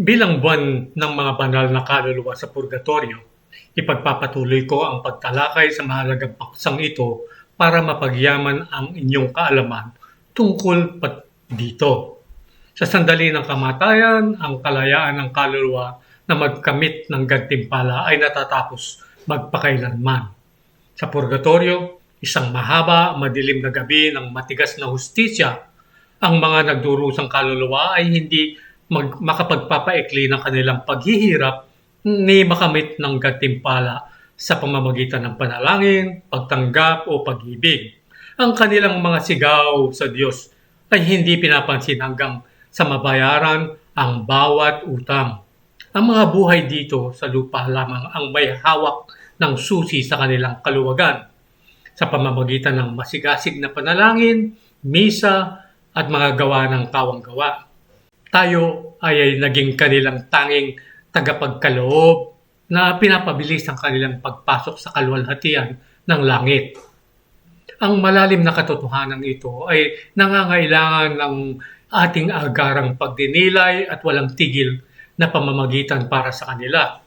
Bilang buwan ng mga banal na kaluluwa sa purgatorio, ipagpapatuloy ko ang pagtalakay sa mahalagang paksang ito para mapagyaman ang inyong kaalaman tungkol pat dito. Sa sandali ng kamatayan, ang kalayaan ng kaluluwa na magkamit ng gantimpala ay natatapos magpakailanman. Sa purgatorio, isang mahaba, madilim na gabi ng matigas na hustisya, ang mga nagdurusang kaluluwa ay hindi mag- makapagpapaikli ng kanilang paghihirap ni makamit ng gantimpala sa pamamagitan ng panalangin, pagtanggap o pag-ibig. Ang kanilang mga sigaw sa Diyos ay hindi pinapansin hanggang sa mabayaran ang bawat utang. Ang mga buhay dito sa lupa lamang ang may hawak ng susi sa kanilang kaluwagan sa pamamagitan ng masigasig na panalangin, misa, at mga gawa ng kawang-gawa. Tayo ay, ay naging kanilang tanging tagapagkaloob na pinapabilis ang kanilang pagpasok sa kaluwalhatian ng langit. Ang malalim na katotohanan ito ay nangangailangan ng ating agarang pagdinilay at walang tigil na pamamagitan para sa kanila.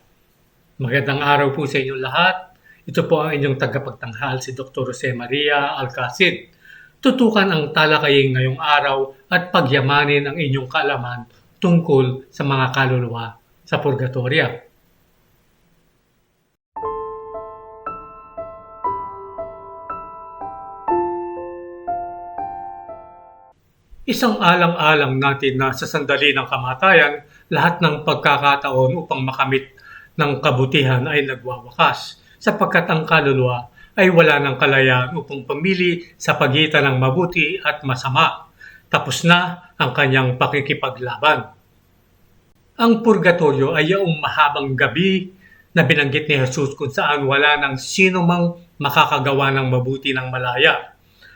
Magandang araw po sa inyong lahat. Ito po ang inyong tagapagtanghal si Dr. Jose Maria Alcacid. Tutukan ang talakaying ngayong araw at pagyamanin ang inyong kaalaman tungkol sa mga kaluluwa sa purgatoria. Isang alang-alang natin na sa sandali ng kamatayan, lahat ng pagkakataon upang makamit ng kabutihan ay nagwawakas sapagkat ang kaluluwa ay wala ng kalayaan upang pamili sa pagitan ng mabuti at masama. Tapos na ang kanyang pakikipaglaban. Ang purgatorio ay yung mahabang gabi na binanggit ni Jesus kung saan wala ng sino mang makakagawa ng mabuti ng malaya.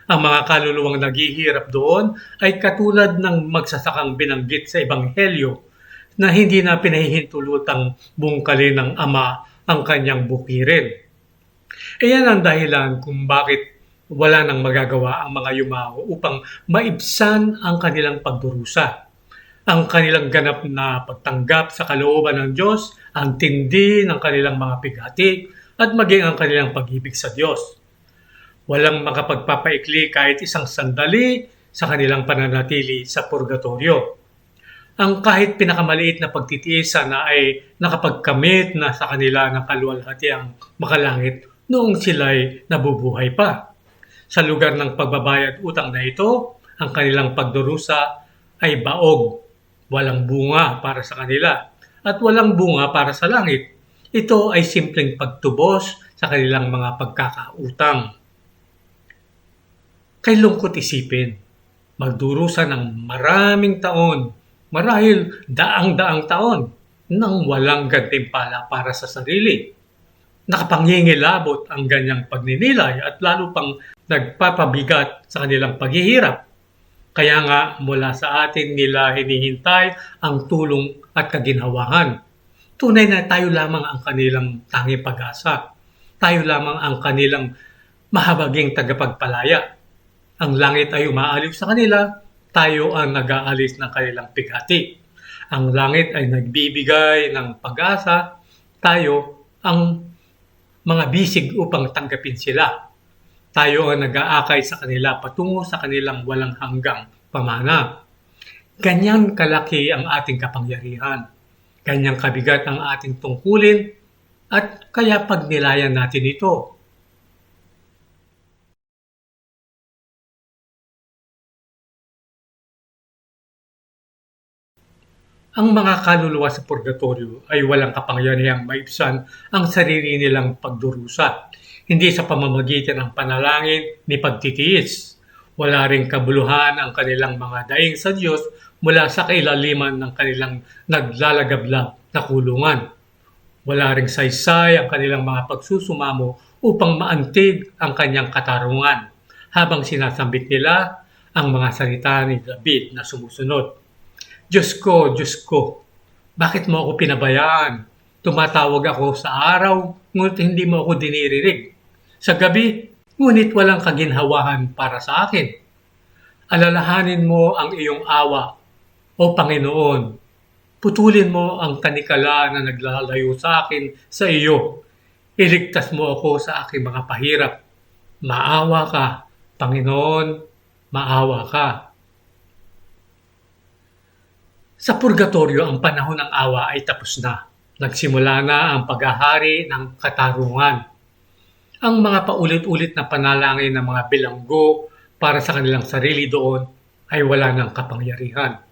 Ang mga kaluluwang naghihirap doon ay katulad ng magsasakang binanggit sa Ebanghelyo na hindi na pinahihintulutang bungkalin ng Ama ang kanyang bukirin. Iyan ang dahilan kung bakit wala nang magagawa ang mga yumao upang maibsan ang kanilang pagdurusa. Ang kanilang ganap na pagtanggap sa kalooban ng Diyos, ang tindi ng kanilang mga pigati, at maging ang kanilang pag-ibig sa Diyos. Walang makapagpapaikli kahit isang sandali sa kanilang pananatili sa purgatorio. Ang kahit pinakamaliit na pagtitiisan na ay nakapagkamit na sa kanila ng kaluwalhatiang makalangit noong sila'y nabubuhay pa. Sa lugar ng pagbabayad utang na ito, ang kanilang pagdurusa ay baog, walang bunga para sa kanila, at walang bunga para sa langit. Ito ay simpleng pagtubos sa kanilang mga pagkakautang. Kay lungkot isipin, magdurusa ng maraming taon, marahil daang-daang taon, nang walang gantimpala para sa sarili. Nakapangingilabot ang ganyang pagninilay at lalo pang nagpapabigat sa kanilang paghihirap. Kaya nga mula sa atin nila hinihintay ang tulong at kaginhawahan. Tunay na tayo lamang ang kanilang tanging pag-asa. Tayo lamang ang kanilang mahabaging tagapagpalaya. Ang langit ay umaaliw sa kanila, tayo ang nag-aalis ng kanilang pighati. Ang langit ay nagbibigay ng pag-asa, tayo ang mga bisig upang tanggapin sila. Tayo ang nag-aakay sa kanila patungo sa kanilang walang hanggang pamana. Ganyan kalaki ang ating kapangyarihan. Ganyang kabigat ang ating tungkulin at kaya pagnilayan natin ito. Ang mga kaluluwa sa purgatorio ay walang kapangyarihang maibsan ang sarili nilang pagdurusa, hindi sa pamamagitan ng panalangin ni pagtitiis. Wala ring kabuluhan ang kanilang mga daing sa Diyos mula sa kailaliman ng kanilang naglalagablab na kulungan. Wala ring saysay ang kanilang mga pagsusumamo upang maantig ang kanyang katarungan habang sinasambit nila ang mga salita ni David na sumusunod. Diyos ko, Diyos ko, bakit mo ako pinabayaan? Tumatawag ako sa araw, ngunit hindi mo ako dinirinig. Sa gabi, ngunit walang kaginhawahan para sa akin. Alalahanin mo ang iyong awa, O Panginoon. Putulin mo ang tanikala na naglalayo sa akin sa iyo. Iligtas mo ako sa aking mga pahirap. Maawa ka, Panginoon, maawa ka. Sa purgatorio, ang panahon ng awa ay tapos na. Nagsimula na ang paghahari ng katarungan. Ang mga paulit-ulit na panalangin ng mga bilanggo para sa kanilang sarili doon ay wala ng kapangyarihan.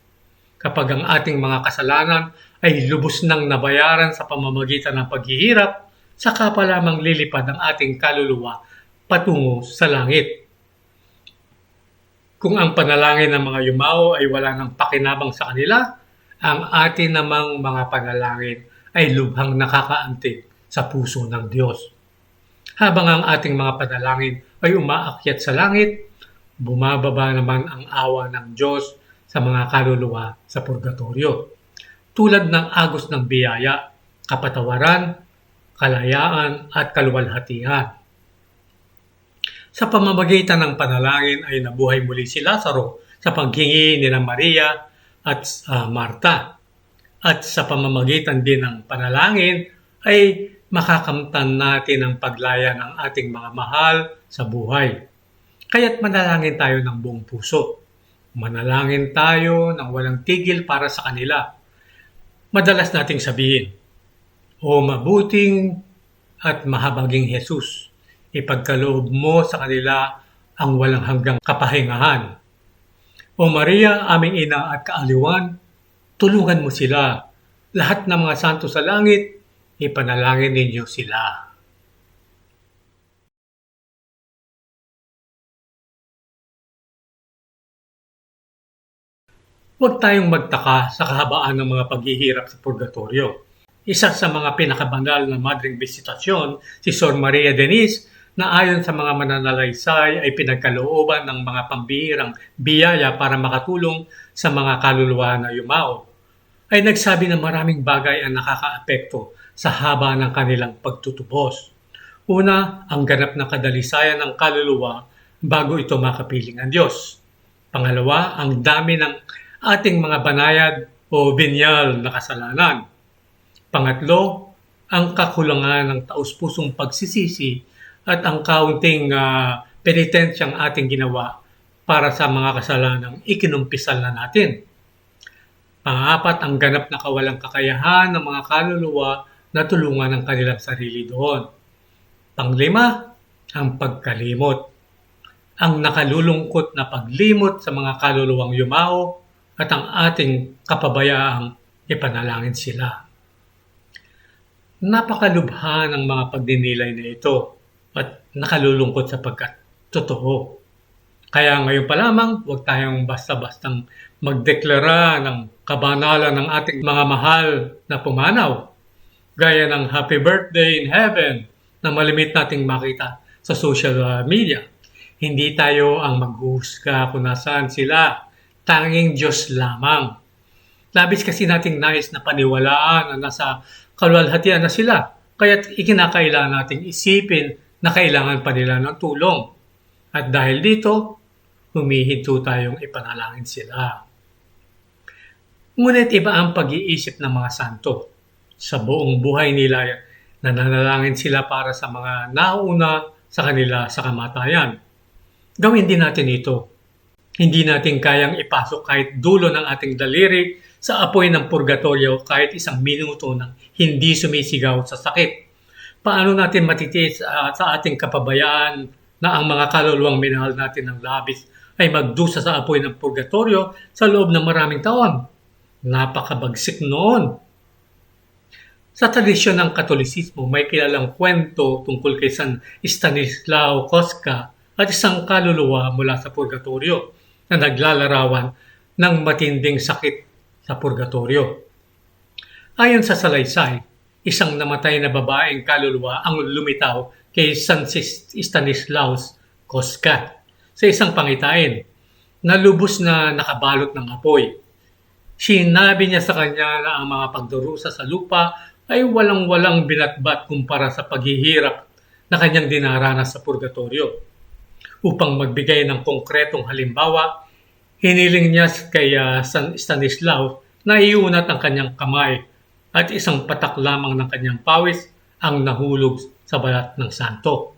Kapag ang ating mga kasalanan ay lubos nang nabayaran sa pamamagitan ng paghihirap, saka pa lamang lilipad ang ating kaluluwa patungo sa langit. Kung ang panalangin ng mga yumao ay wala ng pakinabang sa kanila, ang atin namang mga panalangin ay lubhang nakakaantig sa puso ng Diyos. Habang ang ating mga panalangin ay umaakyat sa langit, bumababa naman ang awa ng Diyos sa mga kaluluwa sa purgatorio. Tulad ng agos ng biyaya, kapatawaran, kalayaan at kaluwalhatian. Sa pamamagitan ng panalangin ay nabuhay muli si Lazaro sa paghingi ni Maria at uh, Marta. At sa pamamagitan din ng panalangin ay makakamtan natin ang paglaya ng ating mga mahal sa buhay. Kaya't manalangin tayo ng buong puso. Manalangin tayo ng walang tigil para sa kanila. Madalas nating sabihin, O mabuting at mahabaging Jesus, ipagkaloob mo sa kanila ang walang hanggang kapahingahan. O Maria, aming ina at kaaliwan, tulungan mo sila. Lahat ng mga santo sa langit, ipanalangin ninyo sila. Huwag tayong magtaka sa kahabaan ng mga paghihirap sa purgatorio. Isa sa mga pinakabanal na madring bisitasyon, si Sor Maria Denise, na ayon sa mga mananalaysay ay pinagkalooban ng mga pambihirang biyaya para makatulong sa mga kaluluwa na yumao, ay nagsabi na maraming bagay ang nakakaapekto sa haba ng kanilang pagtutubos. Una, ang ganap na kadalisayan ng kaluluwa bago ito makapiling ang Diyos. Pangalawa, ang dami ng ating mga banayad o binyal na kasalanan. Pangatlo, ang kakulangan ng taus-pusong pagsisisi at ang kaunting uh, penitensyang ating ginawa para sa mga kasalanang ikinumpisal na natin. Pangapat, ang ganap na kawalang kakayahan ng mga kaluluwa na tulungan ang kanilang sarili doon. Panglima, ang pagkalimot. Ang nakalulungkot na paglimot sa mga kaluluwang yumao at ang ating kapabayaang ipanalangin sila. Napakalubha ng mga pagdinilay na ito at nakalulungkot sapagkat totoo. Kaya ngayon pa lamang, huwag tayong basta-bastang magdeklara ng kabanalan ng ating mga mahal na pumanaw. Gaya ng happy birthday in heaven na malimit nating makita sa social media. Hindi tayo ang maghuhusga kung nasaan sila. Tanging Diyos lamang. Labis kasi nating nais na paniwalaan na nasa kalwalhatian na sila. Kaya't ikinakailangan nating isipin na kailangan pa nila ng tulong. At dahil dito, humihinto tayong ipanalangin sila. Ngunit iba ang pag-iisip ng mga santo. Sa buong buhay nila, nananalangin sila para sa mga nauna sa kanila sa kamatayan. Gawin din natin ito. Hindi natin kayang ipasok kahit dulo ng ating daliri sa apoy ng purgatorio kahit isang minuto nang hindi sumisigaw sa sakit. Paano natin matitiis uh, sa ating kapabayaan na ang mga kaluluwang minahal natin ng labis ay magdusa sa apoy ng purgatorio sa loob ng maraming taon. Napakabagsik noon. Sa tradisyon ng Katolisismo, may kilalang kwento tungkol kay San Stanislao Kostka at isang kaluluwa mula sa purgatorio na naglalarawan ng matinding sakit sa purgatorio. Ayon sa salaysay, isang namatay na babaeng kaluluwa ang lumitaw kay San Stanislaus Kostka sa isang pangitain na lubos na nakabalot ng apoy. Sinabi niya sa kanya na ang mga pagdurusa sa lupa ay walang-walang binatbat kumpara sa paghihirap na kanyang dinaranas sa purgatorio. Upang magbigay ng konkretong halimbawa, hiniling niya kay uh, San Stanislaw naiunat ang kanyang kamay at isang patak lamang ng kanyang pawis ang nahulog sa balat ng santo.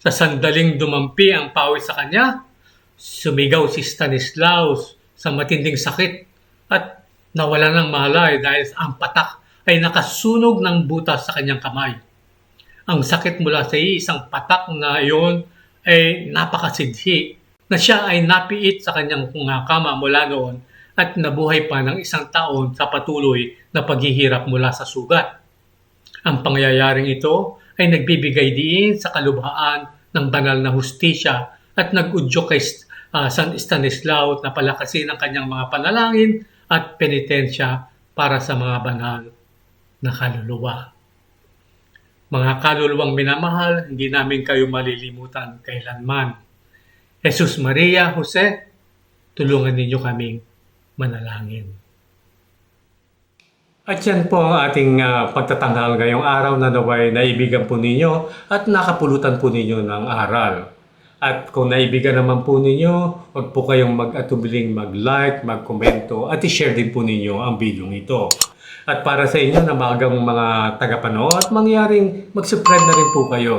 Sa sandaling dumampi ang pawis sa kanya, sumigaw si Stanislaus sa matinding sakit at nawala ng malay dahil ang patak ay nakasunog ng butas sa kanyang kamay. Ang sakit mula sa isang patak na iyon ay napakasidhi na siya ay napiit sa kanyang kama mula noon at nabuhay pa ng isang taon sa patuloy na paghihirap mula sa sugat. Ang pangyayaring ito ay nagbibigay diin sa kalubhaan ng banal na hustisya at nag-udyo kay uh, San Stanislao na palakasin ang kanyang mga panalangin at penitensya para sa mga banal na kaluluwa. Mga kaluluwang minamahal, hindi namin kayo malilimutan kailanman. Jesus Maria, Jose, tulungan ninyo kaming manalangin. At yan po ang ating uh, pagtatanghal ngayong araw na naway naibigan po ninyo at nakapulutan po ninyo ng aral. At kung naibigan naman po ninyo, huwag po kayong mag-atubiling mag-like, mag-komento at i-share din po ninyo ang video ito. At para sa inyo na magang mga tagapanood, mangyaring mag-subscribe na rin po kayo.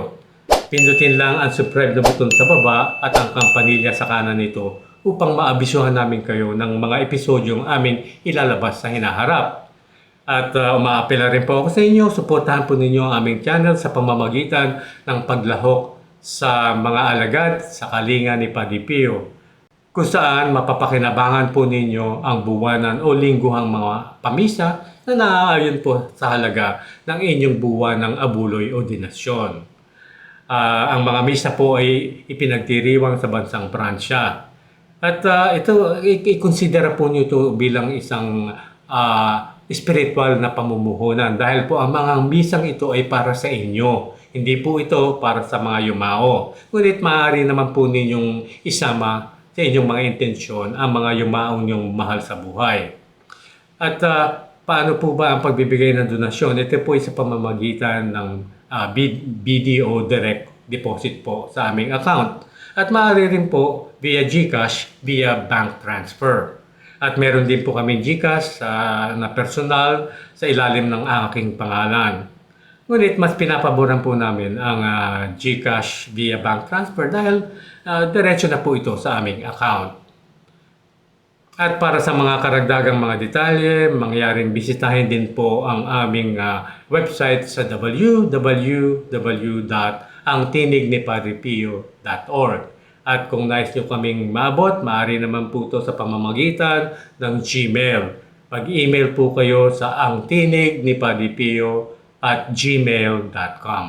Pindutin lang ang subscribe na button sa baba at ang kampanilya sa kanan nito upang maabisuhan namin kayo ng mga episodyong aming ilalabas sa hinaharap. At uh, umaapela rin po ako sa inyo, suportahan po ninyo ang aming channel sa pamamagitan ng paglahok sa mga alagad sa kalinga ni Padre Pio, kung saan mapapakinabangan po ninyo ang buwanan o lingguhang mga pamisa na naaayon po sa halaga ng inyong buwan ng abuloy o dinasyon. Uh, ang mga misa po ay ipinagdiriwang sa bansang Pransya. At uh, ito, i-consider po nyo ito bilang isang uh, spiritual na pamumuhunan dahil po ang mga misang ito ay para sa inyo. Hindi po ito para sa mga yumao. Ngunit maaari naman po ninyong isama sa inyong mga intensyon ang mga yumaong niyong mahal sa buhay. At uh, paano po ba ang pagbibigay ng donasyon? Ito po ay sa pamamagitan ng uh, BDO Direct Deposit po sa aming account. At maaari rin po via GCash, via bank transfer. At meron din po kami GCash uh, na personal sa ilalim ng aking pangalan. Ngunit mas pinapaboran po namin ang uh, GCash via bank transfer dahil uh, diretso na po ito sa aming account. At para sa mga karagdagang mga detalye, mangyaring bisitahin din po ang aming uh, website sa www.angtinignipadrepio.org. At kung nais nyo kaming maabot, maaari naman po ito sa pamamagitan ng Gmail. Pag-email po kayo sa angtinignipadrepio at gmail.com.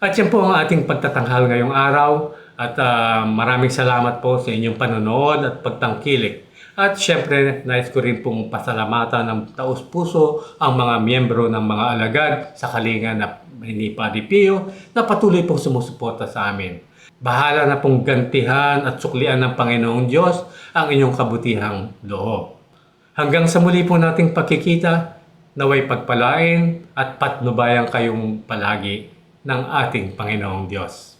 At yan po ang ating pagtatanghal ngayong araw at uh, maraming salamat po sa inyong panonood at pagtangkilik. At syempre, nais ko rin pong pasalamatan ng taos puso ang mga miyembro ng mga alagad sa kalinga na ni Padre Pio na patuloy pong sumusuporta sa amin. Bahala na pong gantihan at suklian ng Panginoong Diyos ang inyong kabutihang loob. Hanggang sa muli po nating pagkikita, naway pagpalain at patnubayan kayong palagi ng ating Panginoong Diyos.